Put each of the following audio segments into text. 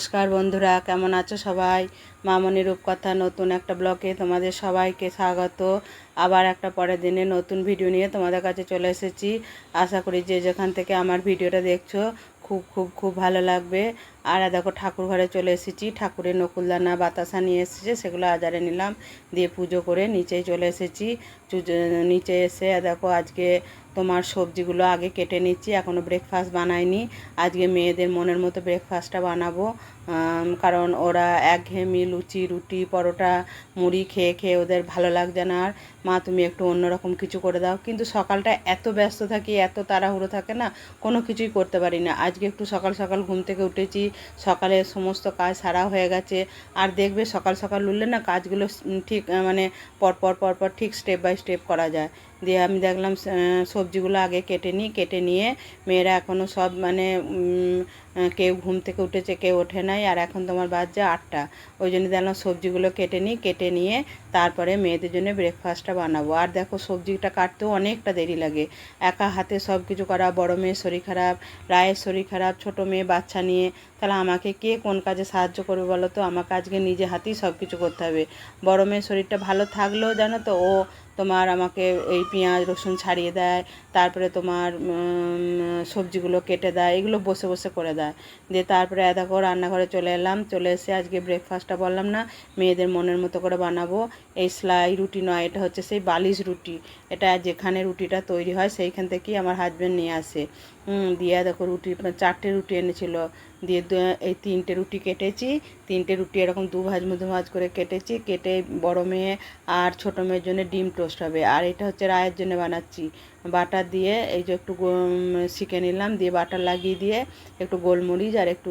নমস্কার বন্ধুরা, কেমন আছো সবাই? মামনি রূপকথা নতুন একটা ব্লগে তোমাদের সবাইকে স্বাগত। আবার একটা পরের দিনে নতুন ভিডিও নিয়ে তোমাদের কাছে চলে এসেছি। আশা করি যে যেখান থেকে আমার ভিডিওটা দেখছ, খুব খুব খুব ভালো লাগবে। আর দেখো ঠাকুর ঘরে চলে এসেছি। ঠাকুরের নকুলদানা, বাতাসা নিয়ে এসেছে, সেগুলো আজারে নিলাম, দিয়ে পুজো করে নিচেই চলে এসেছি। নিচে এসে দেখো আজকে তোমার সবজিগুলো আগে কেটে নিচ্ছি এখনও ব্রেকফাস্ট বানাইনি। আজকে মেয়েদের মনের মতো ব্রেকফাস্টটা বানাবো কারণ ওরা একঘেয়েমি লুচি, রুটি, পরোটা, মুড়ি খেয়ে খেয়ে ওদের ভালো লাগছে না। আর মা, তুমি একটু অন্যরকম কিছু করে দাও। কিন্তু সকালটা এত ব্যস্ত থাকি, এত তাড়াহুড়ো থাকে না, কোনো কিছুই করতে পারি না। আজকে একটু সকাল সকাল ঘুম থেকে উঠেছি সকালে সমস্ত কাজ সারা হয়ে গেছে। আর দেখবে সকাল সকাল উঠলে না কাজগুলো ঠিক মানে পরপর পরপর ঠিক স্টেপ বাই স্টেপ করা যায়। দিয়ে আমি দেখলাম সবজিগুলো আগে কেটে নিই, কেটে নিয়ে মেয়েরা এখনও সব মানে কেউ ঘুম থেকে উঠেছে, কেউ ওঠে নাই, আর এখন তোমার বাজছে আটটা। ওই জন্য দেখলাম সবজিগুলো কেটে নিই, কেটে নিয়ে তারপরে মেয়েদের জন্য ব্রেকফাস্টটা বানাবো। আর দেখো সবজিটা কাটতেও অনেকটা দেরি লাগে। একা হাতে সব কিছু করা, বড় মেয়ের শরীর খারাপ, রায়ের শরীর খারাপ, ছোট মেয়ে, বাচ্চা নিয়ে, তাহলে আমাকে কে কোন কাজে সাহায্য করবে বলো তো? আমাকে আজকে নিজে হাতেই সব কিছু করতে হবে। বড় মেয়ের শরীরটা ভালো থাকলেও জানো তো, ও তোমার আমাকে এই পেঁয়াজ, রসুন ছাড়িয়ে দেয়, তারপরে তোমার সবজিগুলো কেটে দেয়, এগুলো বসে বসে করে দেয়। দিয়ে তারপরে দেখো, রান্নাঘরে চলে এলাম, চলে এসে আজকে ব্রেকফাস্টটা বললাম না, মেয়েদের মনের মতো করে বানাবো। এই সেলাই রুটি নয়, এটা হচ্ছে সেই বালিশ রুটি। এটা যেখানে রুটিটা তৈরি হয়, সেইখান থেকেই আমার হাজব্যান্ড নিয়ে আসে। দিয়ে দেখো রুটি চারটে রুটি এনেছিল। দিয়ে এই তিনটে রুটি কেটেছি। তিনটে রুটি এরকম দু ভাজ মধু ভাজ করে কেটেছি। কেটে বড় মেয়ে আর ছোটো মেয়ের জন্য ডিম টোস্ট হবে। আর এটা হচ্ছে রায়ের জন্য বানাচ্ছি। বাটার দিয়ে এই যে একটু শিখে নিলাম, দিয়ে বাটার লাগিয়ে দিয়ে একটু গোলমরিচ আর একটু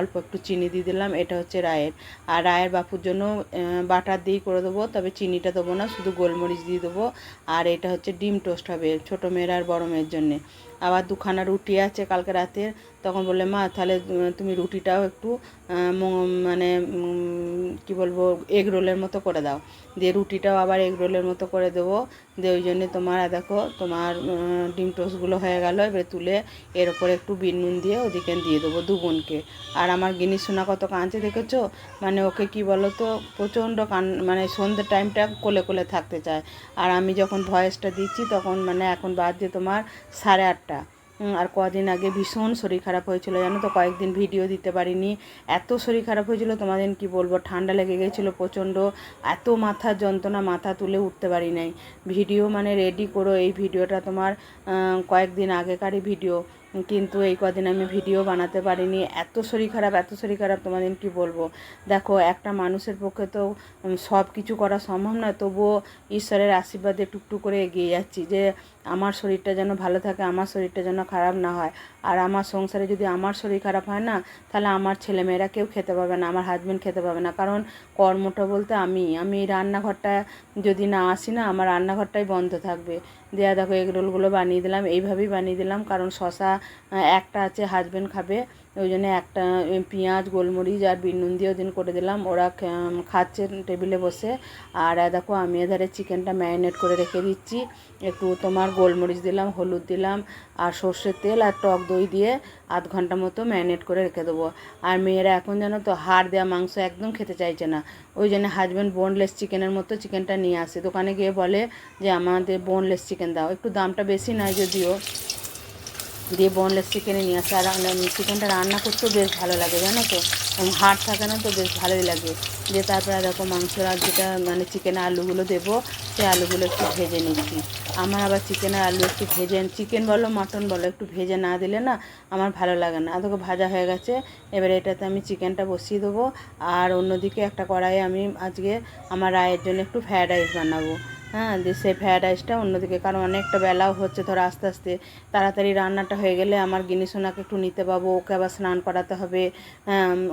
অল্প একটু চিনি দিয়ে দিলাম। এটা হচ্ছে রায়ের। আর রায়ের বাপুর জন্য বাটার দিয়েই করে দেবো, তবে চিনিটা দেবো না, শুধু গোলমরিচ দিয়ে দেবো। আর এটা হচ্ছে ডিম টোস্ট হবে ছোটো মেয়ের আর বড় মেয়ের জন্যে। আবার দুখানা রুটি আছে কালকে রাতের। তখন বললে, মা, তাহলে তুমি রুটিটাও একটু মানে কি বলব এগ রোলের মতো করে দাও। দিয়ে রুটিটাও আবার এগ রোলের মতো করে দেবো। দিয়ে ওই জন্যে তোমার দেখো, তোমার ডিম টোস্টগুলো হয়ে গেল। এবারে তুলে এর ওপরে একটু বিন নুন দিয়ে ওদিকে দিয়ে দেবো দু বোনকে। আর আমার গিনি সোনা কত কাঁচে দেখেছ? মানে ওকে কি বলো তো প্রচণ্ড কান মানে সন্ধ্যের টাইমটা কোলে কোলে থাকতে চায়। আর আমি যখন ভয়েসটা দিচ্ছি তখন মানে এখন বাজছে তোমার সাড়ে আটটা। আর কদিন আগে ভীষণ শরীর খারাপ হয়েছিল, জানো তো? কয়েকদিন ভিডিও দিতে পারিনি। এত শরীর খারাপ হয়েছিল, তোমাদের কি বলব? ঠান্ডা লেগে গেছিল প্রচণ্ড। এত মাথা যন্ত্রণা, মাথা তুলে উঠতে পারি নাই। ভিডিও মানে রেডি করো, এই ভিডিওটা তোমার কয়েকদিন আগেকারই ভিডিও কিন্তু এই কদিন আমি ভিডিও বানাতে পারিনি। এত শরীর খারাপ, এত শরীর খারাপ, তোমাদের কি বলব? দেখো, একটা মানুষের পক্ষে তো সব কিছু করা সম্ভব নয়। তবুও ঈশ্বরের আশীর্বাদে টুকটুক করে এগিয়ে যাচ্ছি যে, আমার শরীরটা যেন ভালো থাকে, আমার শরীরটা যেন খারাপ না হয়। আর আমার সংসারে যদি আমার শরীর খারাপ হয় না, তাহলে আমার ছেলেমেয়েরা কেউ খেতে পাবে না, আমার হাজব্যান্ড খেতে পাবে না। কারণ কর্মটা বলতে আমি আমি রান্নাঘরটা যদি না আসি না, আমার রান্নাঘরটাই বন্ধ থাকবে। দেয়া দেখো এগরোলগুলো বানিয়ে দিলাম। এইভাবেই বানিয়ে দিলাম। কারণ শশা একটা আছে হাজব্যান্ড খাবে। ওই জন্য একটা পেঁয়াজ, গোলমরিচ আর বিন নুন দিয়ে ওদিন করে দিলাম। ওরা খাচ্ছে টেবিলে বসে। আর দেখো, আমি এধারে চিকেনটা ম্যারিনেট করে রেখে দিচ্ছি। একটু তোমার গোলমরিচ দিলাম, হলুদ দিলাম, আর সর্ষের তেল আর টক দই দিয়ে আধ ঘণ্টা মতো ম্যারিনেট করে রেখে দেবো। আর মেয়েরা এখন জানো তো, হাড় দেওয়া মাংস একদম খেতে চাইছে না। ওই জন্য হাজব্যান্ড বোনলেস চিকেনের মতো চিকেনটা নিয়ে আসে। দোকানে গিয়ে বলে যে, আমাদের বোনলেস চিকেন দাও। একটু দামটা বেশি নয় যদিও। দিয়ে বোনলেস চিকেনে নিয়ে আসে। আর চিকেনটা রান্না করতেও বেশ ভালো লাগে, জানো তো? হাড় থাকে না তো বেশ ভালোই লাগে। দিয়ে তারপরে দেখো মাংস, আর যেটা মানে চিকেনে আলুগুলো দেবো সেই আলুগুলো একটু ভেজে নিচ্ছি। আমার আবার চিকেনের আলু একটু ভেজে চিকেন বলো মাটন বলো, একটু ভেজে না দিলে না আমার ভালো লাগে না। দেখো ভাজা হয়ে গেছে, এবারে এটাতে আমি চিকেনটা বসিয়ে দেবো। আর অন্যদিকে একটা কড়াইয়ে আমি আজকে আমার রায়ের জন্য একটু ফ্রায়েড রাইস বানাবো। হ্যাঁ দিয়ে সেই ফ্রায়েড রাইসটা অন্যদিকে। কারণ অনেকটা বেলাও হচ্ছে ধরো আস্তে আস্তে। তাড়াতাড়ি রান্নাটা হয়ে গেলে আমার গিনি সোনাকে একটু নিতে পাবো, ওকে আবার স্নান করাতে হবে।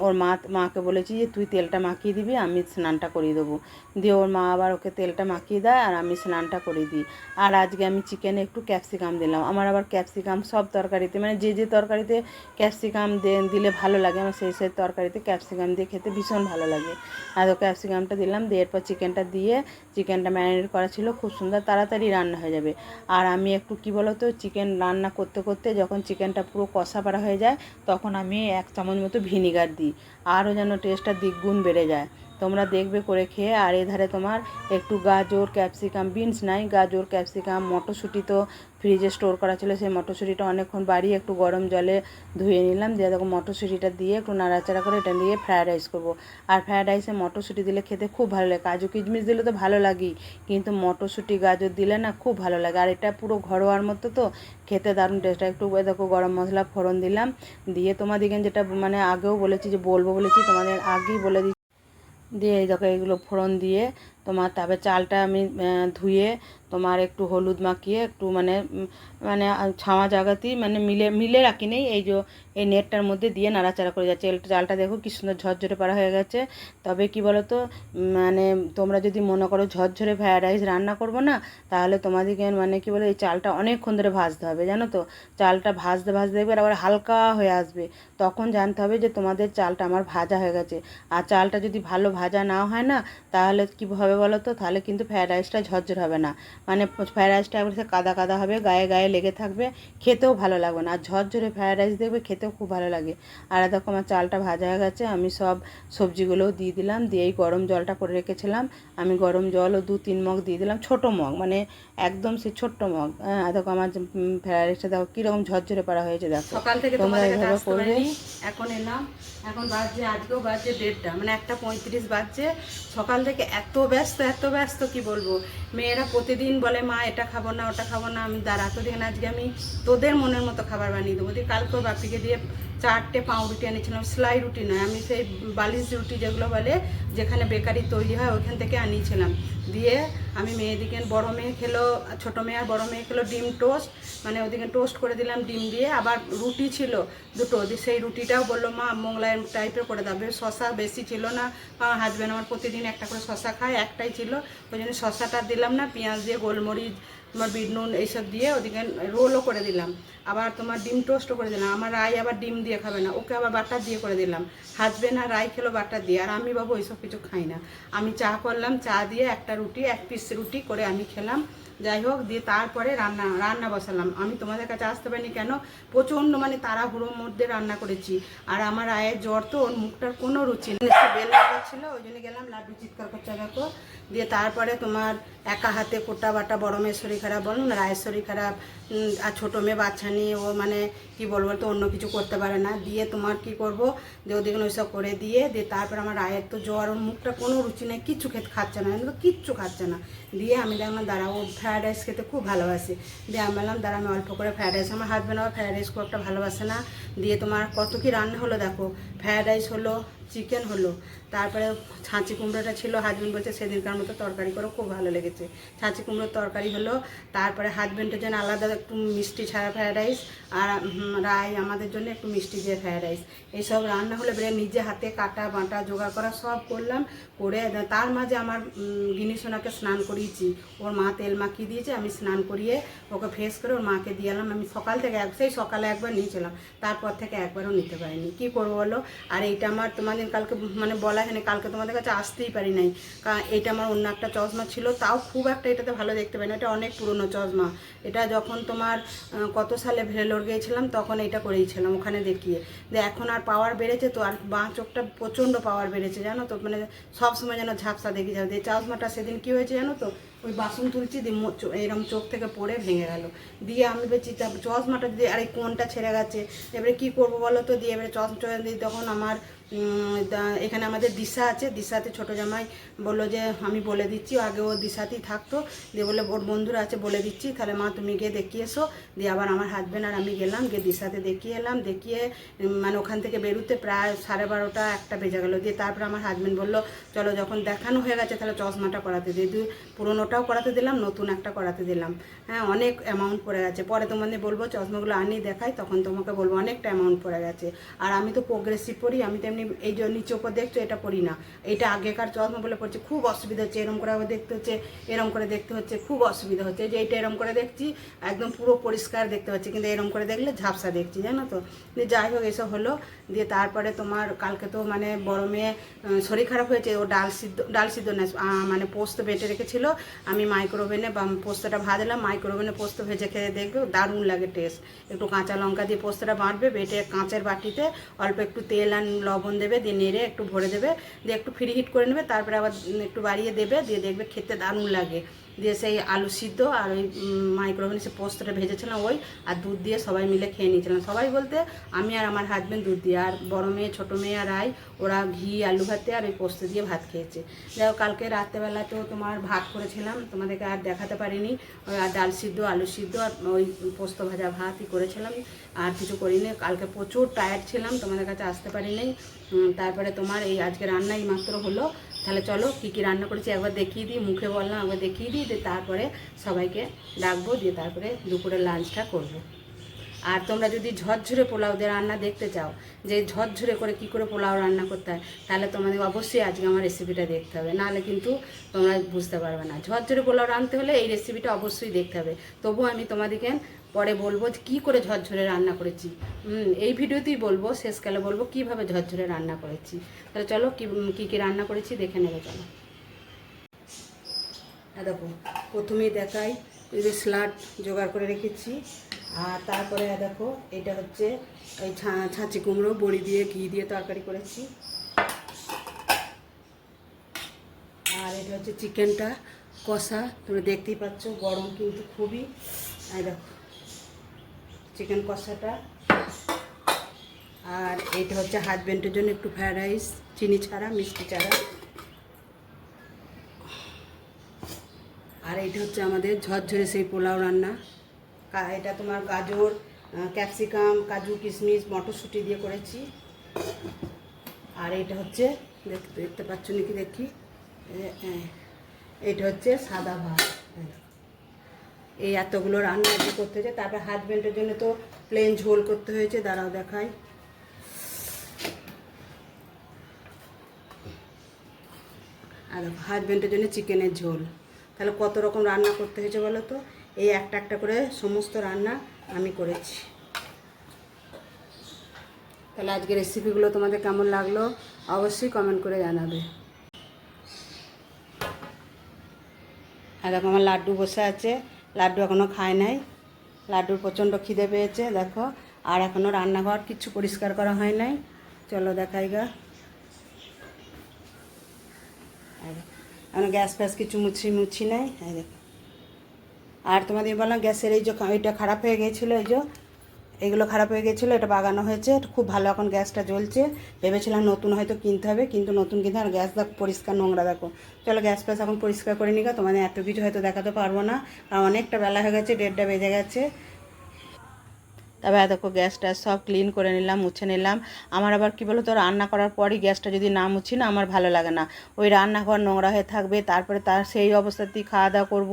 ওর মা, মাকে বলেছি যে, তুই তেলটা মাখিয়ে দিবি, আমি স্নানটা করিয়ে দেবো। দিয়ে ওর মা আবার ওকে তেলটা মাখিয়ে দেয় আর আমি স্নানটা করিয়ে দিই। আর আজকে আমি চিকেনে একটু ক্যাপসিকাম দিলাম। আমার আবার ক্যাপসিকাম সব তরকারিতে মানে যে যে তরকারিতে ক্যাপসিকাম দিলে ভালো লাগে, আমার সেই সেই তরকারিতে ক্যাপসিকাম দিয়ে খেতে ভীষণ ভালো লাগে। আর ক্যাপসিকামটা দিলাম, দিয়ে এরপর চিকেনটা দিয়ে চিকেনটা ম্যারিনেট করা ছিল, খুব সুন্দর তাড়াতাড়ি রান্না হয়ে যাবে। আর আমি একটু কি বলতো চিকেন রান্না করতে করতে যখন চিকেনটা পুরো কষা পাড়া হয়ে যায়, তখন আমি এক চামচ মতো ভিনিগার দিই। আরও যেন টেস্টটা দ্বিগুণ বেড়ে যায়। তোমরা দেখবে করে খেয়ে, আর এধারে তোমার একটু গাজর, ক্যাপসিকাম, বিনস নাই। গাজর, ক্যাপসিকাম, মটরশুঁটি তো ফ্রিজে স্টোর করা ছিল। সেই মটরশুঁটিটা অনেকক্ষণ বাড়িয়ে একটু গরম জলে ধুয়ে নিলাম। দিয়ে দেখো মটরশুঁটিটা দিয়ে একটু নাড়াচাড়া করে এটা দিয়ে ফ্রায়েড রাইস করব। আর ফ্রায়েড রাইসে মটরশুঁটি দিলে খেতে খুব ভালো লাগে। কাজু কিশমিশ দিলে তো ভালো লাগেই, কিন্তু মটরশুঁটি, গাজর দিলে না খুব ভালো লাগে। আর এটা পুরো ঘরোয়ার মতো তো, খেতে দারুণ টেস্ট একটু দেখো গরম মশলা ফোড়ন দিলাম। দিয়ে তোমাদেরকে যেটা মানে আগেও বলেছি যে, বলব বলেছি, তোমাদের আগেই বলে দিচ্ছি। দিয়ে এই দেখো এগুলো ফোড়ন দিয়ে তোমার তারপরে চালটা আমি ধুয়ে তোমার একটু হলুদ মাখিয়ে একটু মানে মানে ছাওয়া জায়গাতেই মানে মিলে মিলে রাখি নেই। এই যে, এই নেটটার মধ্যে দিয়ে নাড়াচাড়া করে যাচ্ছে। চালটা দেখো কি সুন্দর ঝরঝরে পাড়া হয়ে গেছে। তবে কি বলো তো মানে তোমরা যদি মনে করো ঝরঝরে ফ্রায়েড রাইস রান্না করব না, তাহলে তোমাদেরকে মানে কি বলে, এই চালটা অনেকক্ষণ ধরে ভাজতে হবে, জানো তো? চালটা ভাজতে ভাজতে দেখবে আবার হালকা হয়ে আসবে। তখন জানতে হবে যে তোমাদের চালটা আমার ভাজা হয়ে গেছে। আর চালটা যদি ভালো ভাজা না হয় না, তাহলে কী হবে বলো তো তাহলে কিন্তু ফ্রায়েড রাইসটা ঝরঝর হবে না। মানে ফ্রায়েড রাইসটা একবার সে কাদা কাদা হবে গায়ে গায়ে লেগে থাকবে খেতেও ভালো লাগবে না। আর ঝরঝরে ফ্রায়েড রাইস দেখবে খেতেও খুব ভালো লাগে। আর দেখো আমার চালটা ভাজা হয়ে গেছে আমি সব সবজিগুলোও দিয়ে দিলাম। দিয়ে এই গরম জলটা করে রেখেছিলাম। আমি গরম জলও দু তিন মগ দিয়ে দিলাম ছোটো মগ মানে একদম সে ছোট্ট মগ। হ্যাঁ দেখো আমার ফ্রায়েড রাইসটা দেখো কীরকম ঝরঝরে পাড়া হয়েছে দেখো। সকাল থেকে তোমরা এভাবে করবে। এখন এলাম। এখন বাজছে, আজকেও বাজছে দেড়টা মানে একটা পঁয়ত্রিশ বাজছে। সকাল থেকে এত ব্যস্ত এত ব্যস্ত, কি বলব? মেয়েরা প্রতিদিন বলে, মা, এটা খাব না, ওটা খাব না। আমি দাঁড়া তো দেখেন আজকে আমি তোদের মনের মতো খাবার বানিয়ে দেবো। দিয়ে কালকেও বাপিকে দিয়ে চারটে পাউরুটি এনেছিলাম, সেলাই রুটি নয়, আমি সেই বালিশ রুটি যেগুলো বলে, যেখানে বেকারি তৈরি হয় ওইখান থেকে আনিয়েছিলাম। দিয়ে আমি মেয়েদিকে, বড় মেয়ে খেলো, ছোটো মেয়ে আর বড় মেয়ে খেলো ডিম টোস্ট মানে ওদিকে টোস্ট করে দিলাম ডিম দিয়ে, আবার রুটি ছিল দুটো সেই রুটিটাও বলল, মা মোগলাই টাইপের করে দাও। বেশ শশা বেশি ছিল না, আমার হাজব্যান্ড আমার প্রতিদিন একটা করে শশা খায়, একটাই ছিল, ওই জন্য শশাটা দিলাম না, পেঁয়াজ দিয়ে গোলমরিচ তোমার বিট নুন এইসব দিয়ে ওদিকে রোলও করে দিলাম। আবার তোমার ডিম টোস্টও করে দিলাম। আমার রায় আবার ডিম দিয়ে খাবে না। ওকে আবার বাটার দিয়ে করে দিলাম। হাজব্যান্ড আর রায় খেলো বাটার দিয়ে। আর আমি বাবু ওইসব কিছু খাই না। আমি চা করলাম, চা দিয়ে একটা রুটি, এক পিস রুটি করে আমি খেলাম। যাই হোক, দিয়ে তারপরে রান্না রান্না বসালাম। আমি তোমাদের কাছে আসতে পারিনি কেন? প্রচণ্ড মানে তাড়াহুড়োর মধ্যে রান্না করেছি। আর আমার আয়ের জ্বর তো ওর মুখটার কোনো রুচি নেই। বেল ছিল, ওই জন্য গেলাম লাড্ডু চিৎকার করছে দেখো দিয়ে তারপরে তোমার একা হাতে কোটা বাটা বড় মেয়ের শরীর খারাপ, বলুন, রায়ের শরীর খারাপ আর ছোটো মেয়ে বাচ্চা নিয়ে ও মানে কি বলব তো অন্য কিছু করতে পারে না। দিয়ে তোমার কি করব যে ওদিকে ওইসব করে দিয়ে দিয়ে তারপর আমার রায়ের তো জ্বর, ওর মুখটা কোনো রুচি নেই, কিচ্ছু খেতে খাচ্ছে না কিন্তু কিচ্ছু খাচ্ছে না। দিয়ে আমি দেখলাম দাঁড়া ও ফ্রায়েড রাইস খেতে খুব ভালোবাসে। দিয়ে আমি বললাম, দাঁড়া, আমি অল্প করে ফ্রায়েড রাইস, আমার হাজব্যান্ড আবার ফ্রায়েড রাইস খুব একটা ভালোবাসে না। দিয়ে তোমার কত কি রান্না হলো দেখো, ফ্রায়েড রাইস হলো, চিকেন হলো। তারপরে ছাঁচি কুমড়োটা ছিল হাজব্যান্ড বলছে সেদিনকার মতো তরকারি করে, খুব ভালো লেগেছে। ছাঁচি কুমড়োর তরকারি হলো, তারপরে হাজব্যান্ডের জন্য আলাদা একটু মিষ্টি ছাড়া ফ্রায়েড রাইস আর রাই আমাদের জন্য একটু মিষ্টি দিয়ে ফ্রায়েড রাইস এইসব রান্না হলে বেড়ে নিজে হাতে কাটা, বাঁটা, জোগাড় করা সব করলাম, করে তার মাঝে আমার গিনি সোনাকে স্নান করিয়েছি। ওর মা তেল মাখিয়ে দিয়েছে, আমি স্নান করিয়ে ওকে ফ্রেশ করে ওর মাকে দিয়ে এলাম। আমি সকাল থেকে এক, সেই সকালে একবার নিয়েছিলাম, তারপর থেকে একবারও নিতে পারিনি। কি করব বলো? আর এইটা আমার তোমাদের কালকে মানে বলা হয়নি কালকে তোমাদের কাছে আসতেই পারি নাই। কারণ এটা আমার অন্য একটা চশমা ছিল, তাও খুব একটা এটাতে ভালো দেখতে পাই না এটা অনেক পুরনো চশমা। এটা যখন তোমার কত সালে ভেলোর গিয়েছিলাম, তখন এটা করেইছিলাম ওখানে দেখিয়ে। যে এখন আর পাওয়ার বেড়েছে তো, আর বাঁ চোখটা প্রচণ্ড পাওয়ার বেড়েছে, জানো তো? মানে সবসময় যেন ঝাপসা দেখি যাবে এই চশমাটা সেদিন কী হয়েছে জানো তো? ওই বাসন তুলছি দিয়ে এরম চোখ থেকে পড়ে ভেঙে গেল। দিয়ে আমি বলছি চশমাটা দিয়ে আরে কোনটা ছেড়ে গেছে? এবারে কি করব বলো তো? দিয়ে এবারে চশমা দিয়ে তখন আমার এখানে আমাদের দিশা আছে। দিশাতে ছোটো জামাই বলল যে, আমি বলে দিচ্ছি, আগে ও দিশাতেই থাকতো। দিয়ে বলে ওর বন্ধুরা আছে, বলে দিচ্ছি, তাহলে মা তুমি গিয়ে দেখিয়ে এসো। দিয়ে আবার আমার হাজব্যান্ড আর আমি গেলাম, গিয়ে দিশাতে দেখিয়ে এলাম। দেখিয়ে মানে ওখান থেকে বেরোতে প্রায় সাড়ে বারোটা, একটা বেজে গেলো। দিয়ে তারপরে আমার হাজব্যান্ড বলল, চলো যখন দেখানো হয়ে গেছে, তাহলে চশমাটা করাতে দিয়ে দুই পুরোনোটাও করাতে দিলাম, নতুন একটা করাতে দিলাম। হ্যাঁ অনেক অ্যামাউন্ট পড়ে গেছে। পরে তোমাদের বলব, চশমাগুলো আনি দেখাই, তখন তোমাকে বলব, অনেকটা অ্যামাউন্ট পড়ে গেছে। আর আমি তো প্রোগ্রেসিভ পড়ি, আমি তো এমনি এই যে নিচে ওপর দেখছ, এটা পরি না। এটা আগেকার চশমা বলে পড়ছে, খুব অসুবিধা হচ্ছে, এরম করে দেখতে হচ্ছে, এরম করে দেখতে হচ্ছে, খুব অসুবিধা হচ্ছে। যে এটা এরম করে দেখছি, একদম পুরো পরিষ্কার দেখতে হচ্ছে, কিন্তু এরম করে দেখলে ঝাপসা দেখছি, জানো তো? দিয়ে যাই হোক, এসব হলো। দিয়ে তারপরে তোমার কালকে তো মানে বড় মেয়ে শরীর খারাপ হয়েছে, ও ডাল সিদ্ধ ডাল সিদ্ধ না মানে পোস্ত বেটে রেখেছিল। আমি মাইক্রোওভেনে বা পোস্তটা ভাজলাম মাইক্রোওভেনে পোস্ত ভেজে খেয়ে দেখবে, দারুণ লাগে টেস্ট একটু কাঁচা লঙ্কা দিয়ে পোস্তটা বাঁটবে, বেটে কাঁচের বাটিতে অল্প একটু তেল আর লবণ দেবে, দিয়ে নেড়ে একটু ভরে দেবে, দিয়ে একটু ফ্রি হিট করে নেবে, তারপরে আবার একটু বাড়িয়ে দেবে, দিয়ে দেখবে খেতে দারুণ লাগে। দিয়ে সেই আলু সিদ্ধ আর ওই মাইক্রোওভেনে সে পোস্তটা ভেজেছিলাম ওই আর দুধ দিয়ে সবাই মিলে খেয়ে নিয়েছিলাম। সবাই বলতে আমি আর আমার হাজব্যান্ড দুধ দিয়ে, আর বড় মেয়ে, ছোটো মেয়ে আর আই, ওরা ঘি, আলু ভাতে আর ওই পোস্ত দিয়ে ভাত খেয়েছে। দেখো কালকে রাত্রেবেলা তো তোমার ভাত করেছিলাম, তোমাদেরকে আর দেখাতে পারিনি। ওই আর ডাল সিদ্ধ, আলু সিদ্ধ আর ওই পোস্ত ভাজা ভাতই করেছিলাম। আর কিছু করিনি, কালকে প্রচুর টায়ার্ড ছিলাম, তোমাদের কাছে আসতে পারিনি। তারপরে তোমার এই আজকে রান্না এই মাত্র হলো। তাহলে চলো কী কী রান্না করেছি একবার দেখিয়ে দিই, মুখে বললাম একবার দেখিয়ে দিই, দিয়ে তারপরে সবাইকে ডাকবো, দিয়ে তারপরে দুপুরের লাঞ্চটা করব। আর তোমরা যদি ঝরঝরে পোলাও দিয়ে রান্না দেখতে চাও, যে ঝরঝরে করে কি করে পোলাও রান্না করতে হয়, তাহলে তোমাদের অবশ্যই আজকে আমার রেসিপিটা দেখতে হবে। নাহলে কিন্তু তোমরা বুঝতে পারবে না। ঝরঝরে পোলাও রাঁধতে হলে এই রেসিপিটা অবশ্যই দেখতে হবে। তবু আমি তোমাদেরকে পরে বলব কী করে ঝরঝরে রান্না করেছি। এই ভিডিওতেই বলব, শেষকালে বলব কীভাবে ঝরঝরে রান্না করেছি। তাহলে চলো কী কী রান্না করেছি দেখে নেবে, চলো। হ্যাঁ দেখো, প্রথমেই দেখাই যে জোগাড় করে রেখেছি। আর তারপরে দেখো, এটা হচ্ছে এই ছাঁচি কুমড়ো, বড়ি দিয়ে ঘি দিয়ে তরকারি করেছি। আর এটা হচ্ছে চিকেনটা, কষা তুমি দেখতেই পাচ্ছ, গরম কিন্তু খুবই। দেখো, চিকেন কষাটা। আর এটা হচ্ছে হাজব্যান্ডের জন্য একটু ফ্রায়েড রাইস চিনি ছাড়া, মিষ্টি ছাড়া। আর এইটা হচ্ছে আমাদের ঝরঝরে সেই পোলাও রান্না। এটা তোমার গাজর ক্যাপসিকাম, কাজু, কিশমিশ, মটরশুঁটি দিয়ে করেছি। আর এটা হচ্ছে দেখতে পাচ্ছ নাকি দেখি? এ- এ- হচ্ছে সাদা ভাত, এই এতগুলো রান্না করতে হয়েছে, তারপর হাজব্যান্ডের জন্য তো প্লেন ঝোল করতে হয়েছে, দাঁড়াও দেখাই। আর হাজব্যান্ডের জন্য চিকেনের ঝোল। তাহলে কত রকম রান্না করতে হয়েছে বলো তো? এই একটা একটা করে সমস্ত রান্না আমি করেছি। তাহলে আজকে রেসিপিগুলো তোমাদের কেমন লাগল? অবশ্যই কমেন্ট করে জানাবে। আর দেখো আমার লাড্ডু বসে আছে। লাড্ডু এখনও খায় নাই। লাড্ডুর প্রচণ্ড খিদে পেয়েছে, দেখো। আর এখনও রান্নাঘর কিচ্ছু পরিষ্কার করা হয় নাই। চলো দেখাই গা। আর এখন গ্যাস ফ্যাস কিছু মুছি মুছি নাই দেখো। আর তোমাদের বললাম গ্যাসের এই যে এটা খারাপ হয়ে গিয়েছিল এই যে এগুলো খারাপ হয়ে গেছিল, এটা বাগানো হয়েছে খুব ভালো এখন গ্যাসটা জ্বলছে। ভেবেছিলাম নতুন হয়তো কিনতে হবে, কিন্তু নতুন কিনতে আর গ্যাস দেখো পরিষ্কার নোংরা দেখো। চলো গ্যাস ফ্যাস এখন পরিষ্কার করে নিগা তোমাদের এত কিছু হয়তো দেখাতে পারব না আর অনেকটা বেলা হয়ে গেছে ডেটটা বেজে গেছে। তারপরে দেখো গ্যাসটা সব ক্লিন করে নিলাম, মুছে নিলাম। আমার আবার কি বলো তো রান্না করার পরই গ্যাসটা যদি না মুছি না, আমার ভালো লাগে না। ওই রান্নাঘর নোংরা হয়ে থাকবে, তারপরে তার সেই অবস্থাতেই খাওয়া দাওয়া করব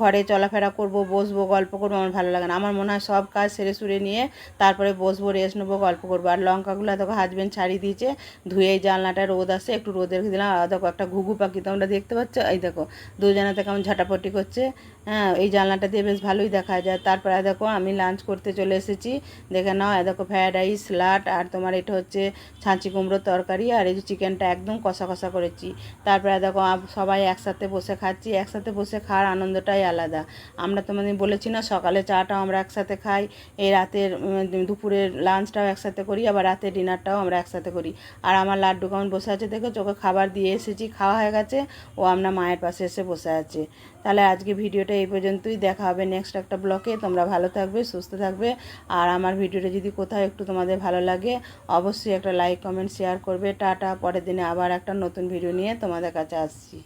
ঘরে চলাফেরা করব, বসবো, গল্প করব, আমার ভালো লাগে না। আমার মনে হয় সব কাজ সেরে সুরে নিয়ে তারপরে বসবো রেস্ট নেব, গল্প করব। আর লঙ্কাগুলো দেখো হাজবেন্ড ছাড়িয়ে দিয়েছে, ধুয়ে জানলাটা রোদ আসে একটু রোদে রেখে দিলাম। আর দেখো একটা ঘুঘু পাখি তোমরা দেখতে পাচ্ছ? এই দেখো, দুজনাতে কেমন ঝাঁটাপটি করছে। হ্যাঁ এই জানলাটা দিয়ে বেশ ভালোই দেখা যায়। তারপরে দেখো আমি লাঞ্চ করতে চলে এসেছি। দেখে নাও দেখো ফ্রায়েড রাইস স্যালাড আর তোমার এটা হচ্ছে ছাঁচি কুমড়োর তরকারি, আর এই যে চিকেনটা একদম কষা কষা করেছি। তারপরে দেখো সবাই একসাথে বসে খাচ্ছি। একসাথে বসে খাওয়ার আনন্দটাই আলাদা। আমরা তোমাদের বলেছি না, সকালে চাটাও আমরা একসাথে খাই, এই রাতের দুপুরের লাঞ্চটাও একসাথে করি, আবার রাতের ডিনারটাও আমরা একসাথে করি। আর আমার লাড্ডু কেমন বসে আছে দেখো, চোখে খাবার দিয়ে এসেছি, খাওয়া হয়ে গেছে, ও আমরা মায়ের পাশে এসে বসে আছে। তাহলে আজকে ভিডিওটা এই পর্যন্তই, দেখা হবে নেক্সট একটা ব্লকে তোমরা ভালো থাকবে, সুস্থ থাকবে আর আমার ভিডিওটা যদি কোথাও একটু তোমাদের ভালো লাগে, অবশ্যই একটা লাইক কমেন্ট শেয়ার করবে। টাটা, পরের দিনে আবার একটা নতুন ভিডিও নিয়ে তোমাদের কাছে আসছি।